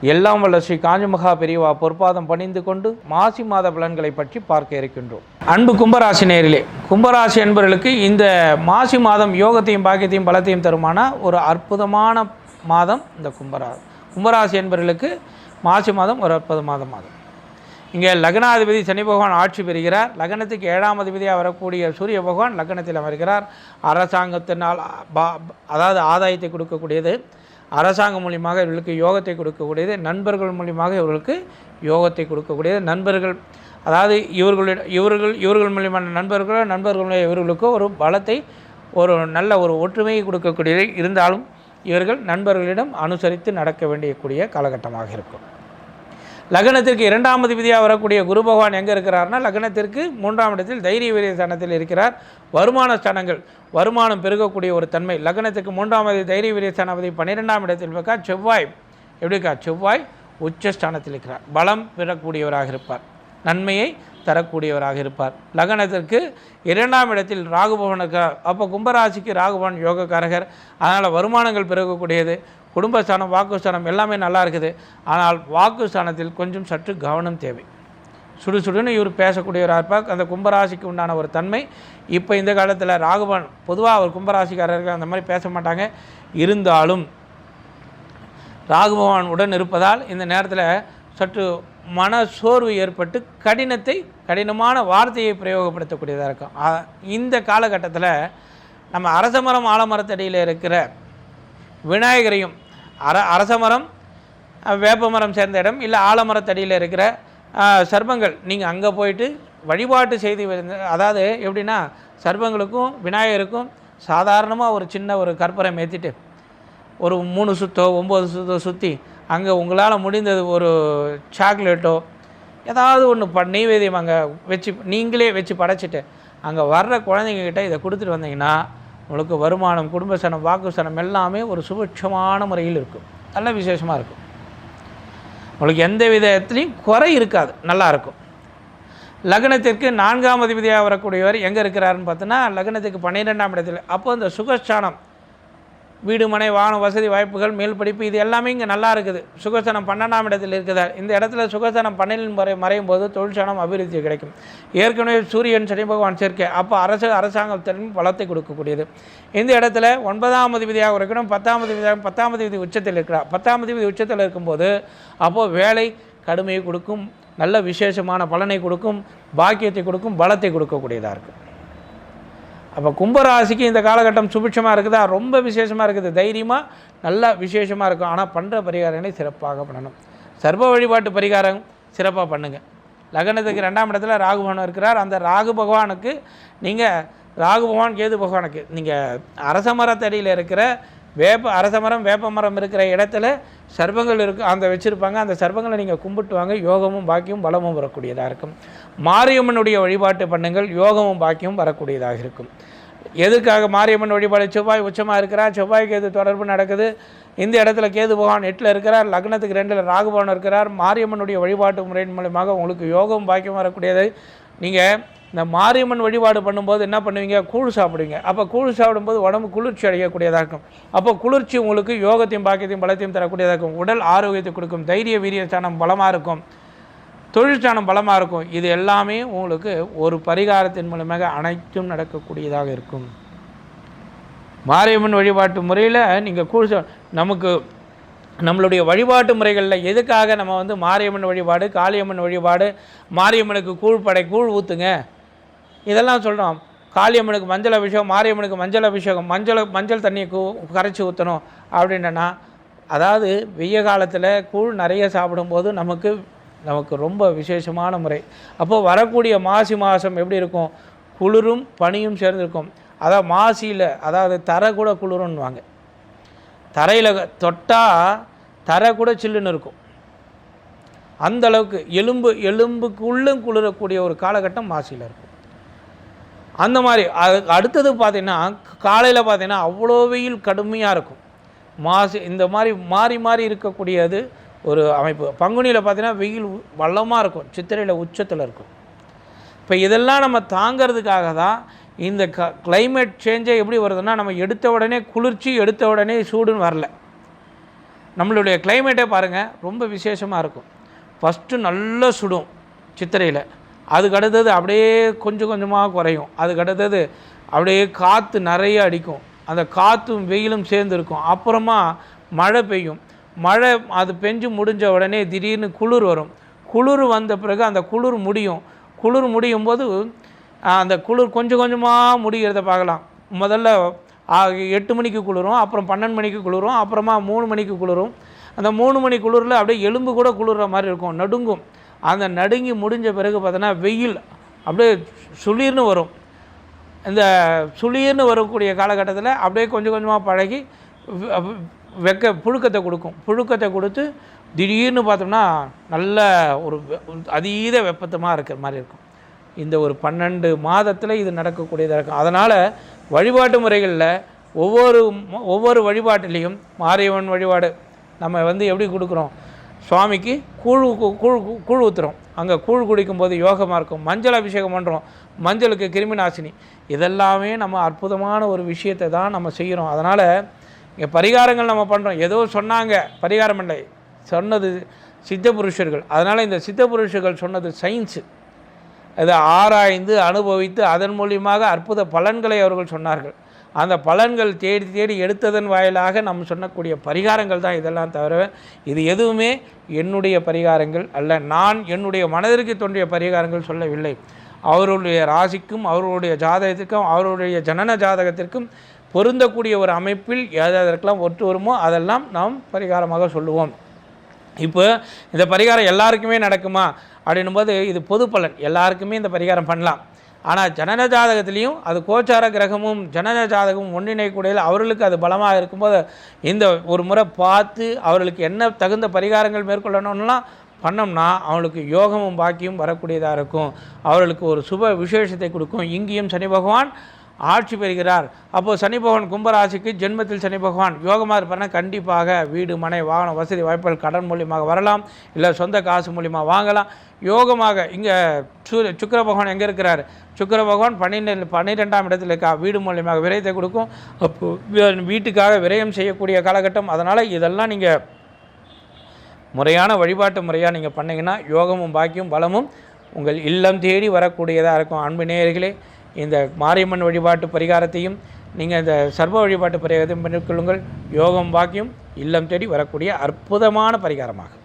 எல்லாம் வல்ல ஸ்ரீ காஞ்சிமகா பெரியவா பொற்பாதம் பணிந்து கொண்டு மாசி மாத பலன்களை பற்றி பார்க்க இருக்கின்றோம். அன்பு கும்பராசி நேரிலே கும்பராசி என்பவர்களுக்கு இந்த மாசி மாதம் யோகத்தையும் பாக்கியத்தையும் பலத்தையும் தருமான ஒரு அற்புதமான மாதம் இந்த கும்பரா கும்பராசி என்பவர்களுக்கு மாசி மாதம் ஒரு அற்புதமான மாதம் இங்கே லக்னாதிபதி சனி பகவான் ஆட்சி பெறுகிறார். லக்னத்துக்கு ஏழாம் அதிபதியாக வரக்கூடிய சூரிய பகவான் லக்னத்தில் அமர்கிறார். அரசாங்கத்தினால் பா- அதாவது ஆதாயத்தை கொடுக்கக்கூடியது. அரசாங்கம் மூலியமாக இவர்களுக்கு யோகத்தை கொடுக்கக்கூடியது நண்பர்கள் மூலியமாக இவர்களுக்கு யோகத்தை கொடுக்கக்கூடியது. நண்பர்கள் அதாவது இவர்களுடைய இவர்கள் இவர்கள் மூலியமான நண்பர்களோ நண்பர்களுடைய இவர்களுக்கோ ஒரு பலத்தை ஒரு நல்ல ஒரு ஒற்றுமையை கொடுக்கக்கூடியது இருந்தாலும் இவர்கள் நண்பர்களிடம் அனுசரித்து நடக்க வேண்டியக்கூடிய காலகட்டமாக இருக்கும். லக்னத்திற்கு இரண்டாம் அதிபதியாக வரக்கூடிய குரு பகவான் எங்கே இருக்கிறார்னா லக்னத்திற்கு மூன்றாம் இடத்தில் தைரிய வீரிய ஸ்தானத்தில் இருக்கிறார். வருமான ஸ்தானங்கள் வருமானம் பெருகக்கூடிய ஒரு தன்மை. லக்னத்துக்கு மூன்றாம் அதிபதி தைரிய வீரிய ஸ்தானாபதி பன்னிரெண்டாம் இடத்தில் இருக்கா செவ்வாய். எப்படிக்கா? செவ்வாய் உச்சஸ்தானத்தில் இருக்கிறார். பலம் பெறக்கூடியவராக இருப்பார். நன்மையை தரக்கூடியவராக இருப்பார். லக்னத்திற்கு இரண்டாம் இடத்தில் ராகுபவனுக்கு அப்போ கும்பராசிக்கு ராகுபவன் யோகக்காரகர். அதனால் வருமானங்கள் பெருகக்கூடியது. குடும்பஸ்தானம் வாக்குஸ்தானம் எல்லாமே நல்லா இருக்குது. ஆனால் வாக்குஸ்தானத்தில் கொஞ்சம் சற்று கவனம் தேவை. சுடுசுடுன்னு இவர் பேசக்கூடியவராக இருப்பார். அந்த கும்பராசிக்கு உண்டான ஒரு தன்மை. இப்போ இந்த காலத்தில் ராகுபவன் பொதுவாக அவர் கும்பராசிக்காரர்கள் அந்த மாதிரி பேச மாட்டாங்க. இருந்தாலும் ராகுபவான் உடன் இருப்பதால் இந்த நேரத்தில் சற்று மன சோர்வு ஏற்பட்டு கடினத்தை கடினமான வார்த்தையை பிரயோகப்படுத்தக்கூடியதாக இருக்கும். இந்த காலகட்டத்தில் நம்ம அரசமரம் ஆலமரத்தடியில் இருக்கிற விநாயகரையும் அர அரசமரம் வேப்பமரம் சேர்ந்த இடம் இல்லை ஆலமரத்தடியில் இருக்கிற சர்பங்கள் நீங்கள் அங்கே போயிட்டு வழிபாட்டு செய்து அதாவது எப்படின்னா சர்பங்களுக்கும் விநாயகருக்கும் சாதாரணமாக ஒரு சின்ன ஒரு கற்பூரம் ஏற்றிட்டு ஒரு மூணு சுத்தோ ஒம்பது சுத்தோ சுற்றி அங்கே உங்களால் முடிந்தது ஒரு சாக்லேட்டோ ஏதாவது ஒன்று ப நெய்வேதியம் அங்கே வச்சு நீங்களே வச்சு படைச்சிட்டு அங்கே வர்ற குழந்தைங்கக்கிட்ட இதை கொடுத்துட்டு வந்தீங்கன்னா உங்களுக்கு வருமானம் குடும்ப சேனம் வாக்கு சனம் எல்லாமே ஒரு சுபிட்சமான முறையில் இருக்கும். நல்ல விசேஷமாக இருக்கும். உங்களுக்கு எந்த விதத்துலேயும் குறை இருக்காது. நல்லாயிருக்கும் லக்னத்திற்கு நான்காம் அதிபதியாக வரக்கூடியவர் எங்கே இருக்கிறாருன்னு பார்த்தோன்னா லக்னத்துக்கு பன்னிரெண்டாம் இடத்தில். அப்போ இந்த சுகஸ்தானம் வீடு மனை வாகன வசதி வாய்ப்புகள் மேல் படிப்பு இது எல்லாமே இங்கே நல்லா இருக்குது. சுகஸ்தானம் பன்னெண்டாம் இடத்தில் இருக்குதா இந்த இடத்துல சுகஸ்தானம் பன்னெண்டில் முறை மறையும் போது தொழிற்சனம் அபிவிருத்தி கிடைக்கும். ஏற்கனவே சூரியன் சனி பகவான் சேர்க்கை. அப்போ அரசு அரசாங்கத்தின் பலத்தை கொடுக்கக்கூடியது. இந்த இடத்துல ஒன்பதாம் அதிபதியாக இருக்கணும் பத்தாம் அதிபதியாக பத்தாம் அதிபதி உச்சத்தில் இருக்கிறார். பத்தாம் அதிபதி உச்சத்தில் இருக்கும்போது அப்போது வேலை கடுமையை கொடுக்கும் நல்ல விசேஷமான பலனை கொடுக்கும் பாக்கியத்தை கொடுக்கும் பலத்தை கொடுக்கக்கூடியதாக இருக்குது அப்போ கும்பராசிக்கு இந்த காலகட்டம் சுபிட்சமாக இருக்குதா? ரொம்ப விசேஷமாக இருக்குது. தைரியமாக நல்லா விசேஷமாக இருக்கும். ஆனால் பண்ணுற பரிகாரங்களை சிறப்பாக பண்ணணும். சர்வ வழிபாட்டு பரிகாரம் சிறப்பாக பண்ணுங்கள் லக்னத்துக்கு ரெண்டாம் இடத்துல ராகு பகவான் இருக்கிறார். அந்த ராகு பகவானுக்கு நீங்கள் ராகு பகவான் கேது பகவானுக்கு நீங்கள் அரச மரத்தடியில் இருக்கிற வேப்ப அரச மரம் வேப்ப மரம் இருக்கிற இடத்துல சர்வங்கள் இருக்கு அந்த வச்சுருப்பாங்க. அந்த சர்வங்களை நீங்கள் கும்பிட்டு வாங்க. யோகமும் பாக்கியம் பலமும் வரக்கூடியதாக இருக்கும். மாரியம்மனுடைய வழிபாட்டு பண்ணுங்கள். யோகமும் பாக்கியும் வரக்கூடியதாக இருக்கும். எதுக்காக மாரியம்மன் வழிபாடு? செவ்வாய் உச்சமாக இருக்கிறார் செவ்வாய்க்கு எது தொடர்பு நடக்குது. இந்த இடத்துல கேது பகவான் எட்டில் இருக்கிறார் லக்னத்துக்கு ரெண்டில் ராகுபவன் இருக்கிறார். மாரியம்மனுடைய வழிபாட்டு முறையின் மூலமாக உங்களுக்கு யோகம் பாக்கியம் வரக்கூடியது. நீங்கள் இந்த மாரியம்மன் வழிபாடு பண்ணும்போது என்ன பண்ணுவீங்க? கூழ் சாப்பிடுவீங்க. அப்போ கூழ் சாப்பிடும்போது உடம்பு குளிர்ச்சி அடையக்கூடியதாக இருக்கும். அப்போ குளிர்ச்சி உங்களுக்கு யோகத்தையும் பாக்கியத்தையும் பலத்தையும் தரக்கூடியதாக இருக்கும். உடல் ஆரோக்கியத்தை கொடுக்கும். தைரிய வீரியஸ்தானம் பலமாக இருக்கும். தொழிற்சானம் பலமாக இருக்கும். இது எல்லாமே உங்களுக்கு ஒரு பரிகாரத்தின் மூலமாக அனைத்தும் நடக்கக்கூடியதாக இருக்கும். மாரியம்மன் வழிபாட்டு முறையில் நீங்கள் கூழ் சா- நமக்கு நம்மளுடைய வழிபாட்டு முறைகளில் எதுக்காக நம்ம வந்து மாரியம்மன் வழிபாடு காளியம்மன் வழிபாடு மாரியம்மனுக்கு கூழ் படை கூழ் ஊற்றுங்க இதெல்லாம் சொல்கிறோம் காளியம்மனுக்கு மஞ்சள் அபிஷேகம் மாரியம்மனுக்கு மஞ்சள் அபிஷேகம் மஞ்சள் மஞ்சள் தண்ணியை கூ கரைச்சி ஊற்றணும் அப்படின்னா அதாவது வெய்ய காலத்தில் கூழ் நிறைய சாப்பிடும்போது நமக்கு நமக்கு ரொம்ப விசேஷமான முறை. அப்போது வரக்கூடிய மாசி மாதம் எப்படி இருக்கும்? குளிரும் பனியும் சேர்ந்திருக்கும். அதாவது மாசியில் அதாவது தரை கூட குளிரும்னுவாங்க தரையில் தொட்டால் தரை கூட சில்லுன்னு இருக்கும். அந்த அளவுக்கு எலும்பு எலும்புக்குள்ளும் குளிரக்கூடிய ஒரு காலகட்டம் மாசியில் இருக்கும். அந்த மாதிரி அது- அடுத்தது பார்த்தீங்கன்னா காலையில் பார்த்தீங்கன்னா அவ்வளோ வெயில் கடுமையாக இருக்கும். மாசி இந்த மாதிரி மாறி மாறி இருக்கக்கூடியது ஒரு அமைப்பு. பங்குனியில் பார்த்தீங்கன்னா வெயில் வள்ளமாக இருக்கும். சித்திரையில் உச்சத்தில் இருக்கும். இப்போ இதெல்லாம் நம்ம தாங்கிறதுக்காக தான் இந்த க கிளைமேட் சேஞ்சே எப்படி வருதுன்னா நம்ம எடுத்த உடனே குளிர்ச்சி எடுத்த உடனே சூடுன்னு வரல. நம்மளுடைய கிளைமேட்டே பாருங்கள் ரொம்ப விசேஷமாக இருக்கும். ஃபஸ்ட்டு நல்லா சுடும் சித்திரையில். அதுக்கு அடுத்தது அப்படியே கொஞ்சம் கொஞ்சமாக குறையும். அதுக்கு அடுத்தது அப்படியே காற்று நிறைய அடிக்கும். அந்த காற்றும் வெயிலும் சேர்ந்து இருக்கும் அப்புறமா மழை பெய்யும். மழை அது பெஞ்சு முடிஞ்ச உடனே திடீர்னு குளிர் வரும். குளிர் வந்த பிறகு அந்த குளிர் முடியும். குளிர் முடியும் போது அந்த குளிர் கொஞ்சம் கொஞ்சமாக முடிகிறத பார்க்கலாம். முதல்ல எட்டு மணிக்கு குளிரும் அப்புறம் பன்னெண்டு மணிக்கு குளிரும் அப்புறமா மூணு மணிக்கு குளிரும். அந்த மூணு மணி குளிரில் அப்படியே எலும்பு கூட குளிர்ற மாதிரி இருக்கும். நடுங்கும். அந்த நடுங்கி முடிஞ்ச பிறகு பார்த்தோன்னா வெயில் அப்படியே சுளிர்னு வரும். இந்த சுளிர்னு வரக்கூடிய காலகட்டத்தில் அப்படியே கொஞ்சம் கொஞ்சமாக பழகி வெக்க புழுக்கத்தை கொடுக்கும். புழுக்கத்தை கொடுத்து திடீர்னு பார்த்தோம்னா நல்ல ஒரு அதீத வெப்பத்தமாக இருக்கிற மாதிரி இருக்கும். இந்த ஒரு பன்னெண்டு மாதத்தில் இது நடக்கக்கூடியதாக இருக்கும். அதனால் வழிபாட்டு முறைகளில் ஒவ்வொரு ஒவ்வொரு வழிபாட்டிலையும் மாரியவன் வழிபாடு நம்ம வந்து எப்படி கொடுக்குறோம்? சுவாமிக்கு கூழ் கூழ் கூழ் ஊற்றுறோம் அங்கே கூழ் குடிக்கும்போது யோகமாக இருக்கும் மஞ்சள் அபிஷேகம் பண்ணுறோம் மஞ்சளுக்கு கிருமி நாசினி இதெல்லாமே நம்ம அற்புதமான ஒரு விஷயத்தை தான் நம்ம செய்கிறோம் அதனால் இங்கே பரிகாரங்கள் நம்ம பண்ணுறோம் ஏதோ சொன்னாங்க. பரிகாரம் இல்லை. சொன்னது சித்த புருஷர்கள். அதனால் இந்த சித்த புருஷர்கள் சொன்னது சயின்ஸு அதை ஆராய்ந்து அனுபவித்து அதன் மூலியமாக அற்புத பலன்களை அவர்கள் சொன்னார்கள். அந்த பலன்கள் தேடி தேடி எடுத்ததன் வாயிலாக நம்ம சொன்னக்கூடிய பரிகாரங்கள் தான் இதெல்லாம் தவிர இது எதுவுமே என்னுடைய பரிகாரங்கள் அல்ல. நான் என்னுடைய மனதிற்கு தோன்றிய பரிகாரங்கள் சொல்லவில்லை. அவருடைய ராசிக்கும் அவர்களுடைய ஜாதகத்திற்கும் அவருடைய ஜனன ஜாதகத்திற்கும் பொருந்தக்கூடிய ஒரு அமைப்பில் எதற்கெல்லாம் ஒற்று வருமோ அதெல்லாம் நாம் பரிகாரமாக சொல்லுவோம். இப்போ இந்த பரிகாரம் எல்லாருக்குமே நடக்குமா? அப்படின்னும் போது இது பொது பலன். எல்லாருக்குமே இந்த பரிகாரம் பண்ணலாம். ஆனால் ஜனனஜாதகத்திலையும் அது கோச்சார கிரகமும் ஜனன ஜாதகமும் ஒன்றிணைக்கூடியதில் அவர்களுக்கு அது பலமாக இருக்கும்போது இந்த ஒரு முறை பார்த்து அவர்களுக்கு என்ன தகுந்த பரிகாரங்கள் மேற்கொள்ளணும்லாம் பண்ணோம்னா அவங்களுக்கு யோகமும் பாக்கியும் வரக்கூடியதாக இருக்கும். அவர்களுக்கு ஒரு சுப விசேஷத்தை கொடுக்கும். இங்கேயும் சனி பகவான் ஆட்சி பெறுகிறார். அப்போது சனி பகவான் கும்பராசிக்கு ஜென்மத்தில் சனி பகவான் யோகமாக இருப்பார்னா கண்டிப்பாக வீடு மனை வாகனம் வசதி வாய்ப்புகள் கடன் மூலியமாக வரலாம். இல்லை சொந்த காசு மூலியமாக வாங்கலாம். யோகமாக இங்கே சு சுக்கர பகவான் எங்கே இருக்கிறார்? சுக்கர பகவான் பன்னிரெண்டு பன்னிரெண்டாம் இடத்தில் இருக்கா. வீடு மூலியமாக விரயத்தை கொடுக்கும். அப்போ வீட்டுக்காக விரயம் செய்யக்கூடிய காலகட்டம். அதனால் இதெல்லாம் நீங்கள் முறையான வழிபாட்டு முறையாக நீங்கள் பண்ணிங்கன்னா யோகமும் பாக்கியும் பலமும் உங்கள் இல்லம் தேடி வரக்கூடியதாக இருக்கும். அன்பு நேயர்களே இந்த மாரியம்மன் வழிபாட்டு பரிகாரத்தையும் நீங்கள் இந்த சர்வ வழிபாட்டு பரிகாரத்தையும் பண்ணிக்கொள்ளுங்கள் யோகம் பாக்கியம் இல்லம் தேடி வரக்கூடிய அற்புதமான பரிகாரமாகும்.